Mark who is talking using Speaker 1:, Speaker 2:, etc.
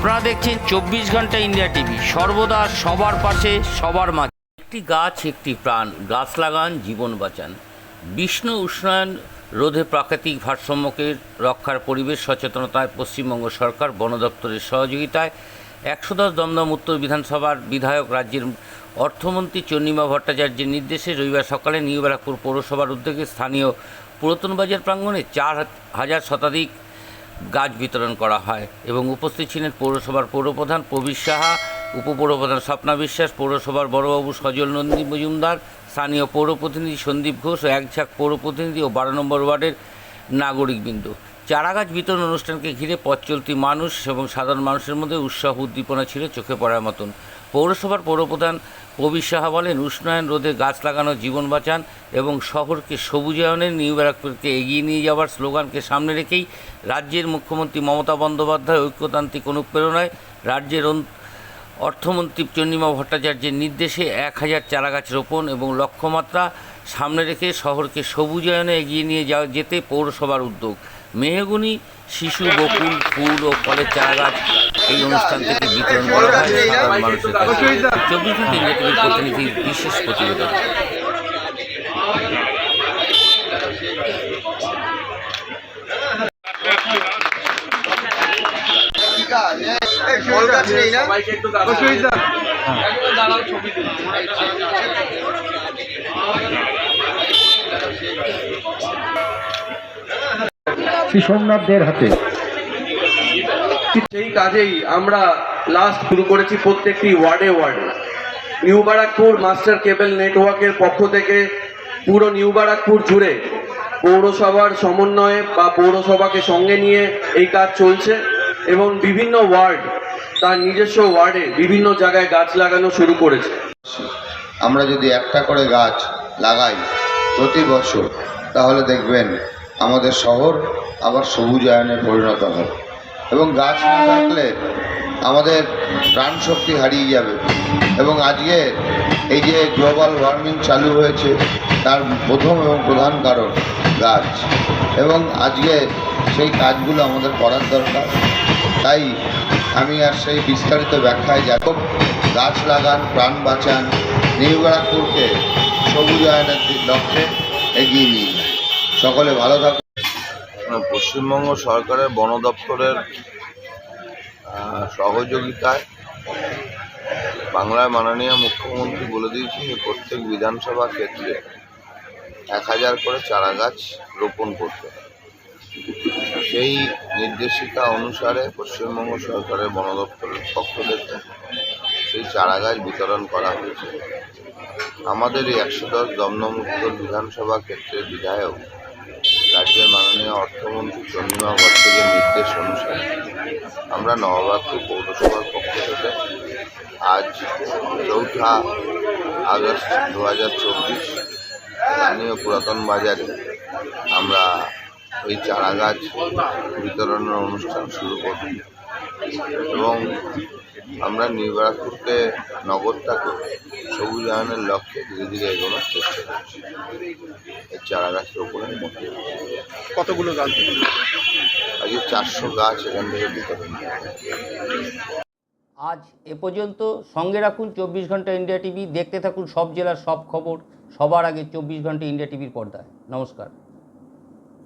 Speaker 1: দেখছেন চব্বিশ ঘণ্টা ইন্ডিয়া টিভি। সর্বদা সবার পাশে, সবার মাঝে। একটি গাছ, একটি প্রাণ, গাছ লাগান, জীবন বাঁচান। বিষ্ণু উষ্ণায়ন রোধে প্রাকৃতিক ভারসাম্যকে রক্ষার পরিবেশ, সচেতনতায় পশ্চিমবঙ্গ সরকার, বন দপ্তরের সহযোগিতায় একশো দশ দমদম উত্তর বিধানসভার বিধায়ক রাজ্যের অর্থমন্ত্রী চন্দ্রিমা ভট্টাচার্যের নির্দেশে রবিবার সকালে নিউ ব্যারাকপুর পৌরসভার উদ্যোগে স্থানীয় পুরাতন বাজার প্রাঙ্গণে চার হাজার শতাধিক গাছ বিতরণ করা হয় এবং উপস্থিত ছিলেন পৌরসভার পৌরপ্রধান প্রবীর সাহা, উপপৌরপ্রধান স্বপ্না বিশ্বাস, পৌরসভার বড়বাবু সজল নন্দী মজুমদার, স্থানীয় পৌর প্রতিনিধি সন্দীপ ঘোষ ও একঝাক পৌর প্রতিনিধি ও বারো নম্বর ওয়ার্ডের নাগরিকবৃন্দ। চারাগাছ বিতরণ অনুষ্ঠানকে ঘিরে পথ চলতি মানুষ এবং সাধারণ মানুষের মধ্যে উৎসাহ উদ্দীপনা ছিল চোখে পড়ার মতন। পৌরসভার পৌরপ্রধান প্রবীর সাহা বলেন, উষ্ণায়ন রোধে গাছ লাগানো, জীবন বাঁচান এবং শহরকে সবুজায়নের নিউ ব্যারাকপুরকে এগিয়ে নিয়ে যাওয়ার স্লোগানকে সামনে রেখেই রাজ্যের মুখ্যমন্ত্রী মমতা বন্দ্যোপাধ্যায় ঐক্যতান্ত্রিক অনুপ্রেরণায় রাজ্যের অর্থমন্ত্রী চন্দ্রিমা ভট্টাচার্যের নির্দেশে এক হাজার চারাগাছ রোপণ এবং লক্ষ্যমাত্রা সামনে রেখে শহরকে সবুজায়নে এগিয়ে নিয়ে যাওয়া যেতে পৌরসভার উদ্যোগ। মেহগুনি, শিশু, বকুল, ফুল ও ফলের চারা গাছ এই অনুষ্ঠান থেকে বিতরণ করা হয়। সাধারণ মানুষের কাছে চব্বিশ ঘণ্টা টিভির বিশেষ প্রতিবেদন।
Speaker 2: নেই না
Speaker 3: শ্রী সোমনাথদের হাতে।
Speaker 2: সেই কাজেই আমরা লাস্ট শুরু করেছি প্রত্যেকটি ওয়ার্ডে ওয়ার্ডে। নিউ বারাকপুর মাস্টার কেবল নেটওয়ার্কের পক্ষ থেকে পুরো নিউ বারাকপুর জুড়ে পৌরসভার সমন্বয়ে বা পৌরসভাকে সঙ্গে নিয়ে এই কাজ চলছে এবং বিভিন্ন ওয়ার্ড তার নিজস্ব ওয়ার্ডে বিভিন্ন জায়গায় গাছ লাগানো শুরু করেছে।
Speaker 4: আমরা যদি একটা করে গাছ লাগাই প্রতি বছর তাহলে দেখবেন আমাদের শহর আবার সবুজায়নে পরিণত হবে এবং গাছ না থাকলে আমাদের প্রাণ শক্তি হারিয়ে যাবে। এবং আজকে এই যে গ্লোবাল ওয়ার্মিং চালু হয়েছে, তার প্রথম এবং প্রধান কারণ গাছ। এবং আজকে সেই কাজগুলো আমাদের করার দরকার। তাই আমি আর সেই বিস্তারিত ব্যাখ্যায় যাব। গাছ লাগান, প্রাণ বাঁচান, নিউ ব্যারাকপুরকে সবুজায়নের দিক- লক্ষ্যে এগিয়ে নিয়ে। সকলে ভালো থাকুন
Speaker 5: পশ্চিমবঙ্গ সরকারের বন দপ্তরের সহযোগিতায় বাংলার মাননীয় মুখ্যমন্ত্রী বলে দিয়েছেন যে প্রত্যেক বিধানসভা ক্ষেত্রে এক হাজার করে চারা গাছ রোপণ করতে। সেই নির্দেশিকা অনুসারে পশ্চিমবঙ্গ সরকারের বন দপ্তরের পক্ষ থেকে সেই চারা গাছ বিতরণ করা হয়েছে আমাদের এই একশো দশ দমদম উত্তর বিধানসভা ক্ষেত্রের বিধায়ক রাজ্যের মাননীয় অর্থমন্ত্রী চন্দ্রিমা ভট্টাচার্যের নির্দেশ অনুসারে আমরা নবরাত্রি পৌরসভার পক্ষ থেকে আজ চৌঠা আগস্ট দু হাজার চব্বিশ স্থানীয় পুরাতন বাজারে আমরা ওই চারা গাছ বিতরণের অনুষ্ঠান শুরু করব এবং আমরা নিউ ব্যারাকপুরকে নগরটাকে আনের লক্ষ্যে ধীরে ধীরে এগোনোর চেষ্টা করছি। এই চারা গাছ রোপণের মধ্যে।
Speaker 3: কতগুলো গাছ?
Speaker 5: আজকে চারশো গাছ এখান থেকে বিতরণ
Speaker 1: আজ এ পর্যন্ত সঙ্গে রাখুন চব্বিশ ঘণ্টা ইন্ডিয়া টিভি। দেখতে থাকুন সব জেলার সব খবর। সবার আগে চব্বিশ ঘণ্টা ইন্ডিয়া টিভির পর্দায়। নমস্কার।